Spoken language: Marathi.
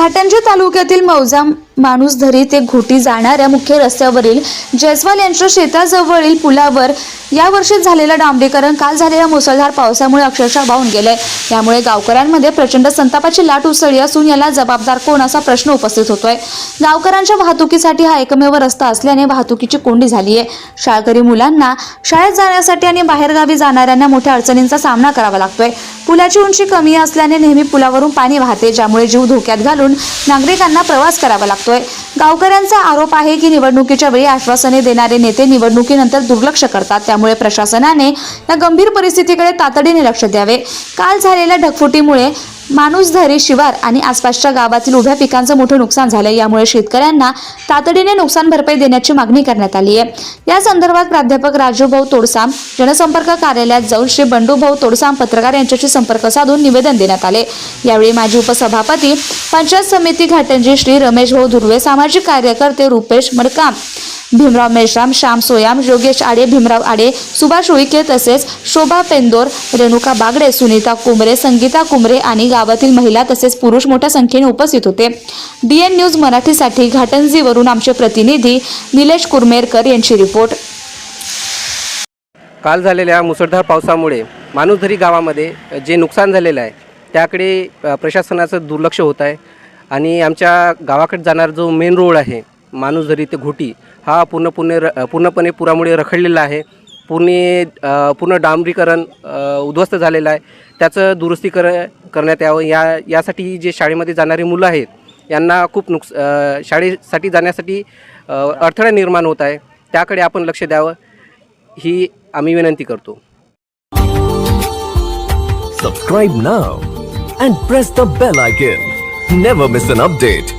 घाटंजी तालुक्यातील मौजा माणूसधरी ते घोटी जाणाऱ्या मुख्य रस्त्यावरील जयस्वाल यांच्या शेताजवळील पुलावर या वर्षी झालेलं डांबरीकरण काल झालेल्या मुसळधार पावसामुळे अक्षरशः वाहून गेलंय. यामुळे गावकऱ्यांमध्ये प्रचंड संतापाची लाट उसळली असून याला जबाबदार कोण असा प्रश्न उपस्थित होतोय. गावकऱ्यांच्या वाहतुकीसाठी हा एकमेव रस्ता असल्याने वाहतुकीची कोंडी झाली आहे. शाळकरी मुलांना शाळेत जाण्यासाठी आणि बाहेरगावी जाणाऱ्यांना मोठ्या अडचणींचा सामना करावा लागतोय. पुलाची उंची कमी असल्याने नेहमी पुलावरून पाणी वाहते ज्यामुळे जीव धोक्यात घालून नागरिकांना प्रवास करावा लागतोय. गावकऱ्यांचा आरोप आहे की निवडणुकीच्या वेळी आश्वासने देणारे नेते निवडणुकीनंतर दुर्लक्ष करतात. त्यामुळे प्रशासनाने या गंभीर परिस्थितीकडे तातडीने लक्ष द्यावे. काल झालेल्या ढगफुटीमुळे माणूसधरी शिवार आणि आसपासच्या गावातील उभ्या पिकांचं मोठं नुकसान झालं यामुळे शेतकऱ्यांना तातडीने नुकसान भरपाई देण्याची मागणी करण्यात आली आहे. या संदर्भात प्राध्यापक राजूभाऊ तोडसाम जनसंपर्क कार्यालयात जाऊन श्री बंडूभाऊ तोडसाम पत्रकार यांच्याशी संपर्क साधून निवेदन देण्यात आले. यावेळी माजी उपसभापती पंचायत समिती घाटंजी श्री रमेश भाऊ धुर्वे सामाजिक कार्यकर्ते रुपेश मडकाम भीमराव मेश्राम श्याम सोयाम योगेश आडे भीमराव आडे सुभाष उईके तसेच शोभा पेंदोर रेणुका बागडे सुनीता कुमरे संगीता कुमरे आणि गावातील महिला तसेच पुरुष मोठ्या संख्येने उपस्थित होते. डीएन न्यूज मराठीसाठी घाटंजीवरून आमचे प्रतिनिधी निलेश कुरमेरकर यांची रिपोर्ट. काल झालेल्या मुसळधार पावसामुळे माणूसधरी गावामध्ये जे नुकसान झालेलं आहे त्याकडे प्रशासनाचं दुर्लक्ष होत आहे आणि आमच्या गावाकडे जाणारा जो मेन रोड आहे माणूस जरी ते घोटी हा पूर्णपणे र पूर्णपणे पुरामुळे रखडलेला आहे. पूर्ण पूर्ण डांबरीकरण उद्ध्वस्त झालेलं आहे. त्याचं दुरुस्ती कर करण्यात यावं. या यासाठी जे शाळेमध्ये जाणारी मुलं आहेत यांना खूप नुकस शाळेसाठी जाण्यासाठी अडथळा निर्माण होत आहे. त्याकडे आपण लक्ष द्यावं. ही आम्ही विनंती करतो. Subscribe now and press the bell icon never miss an update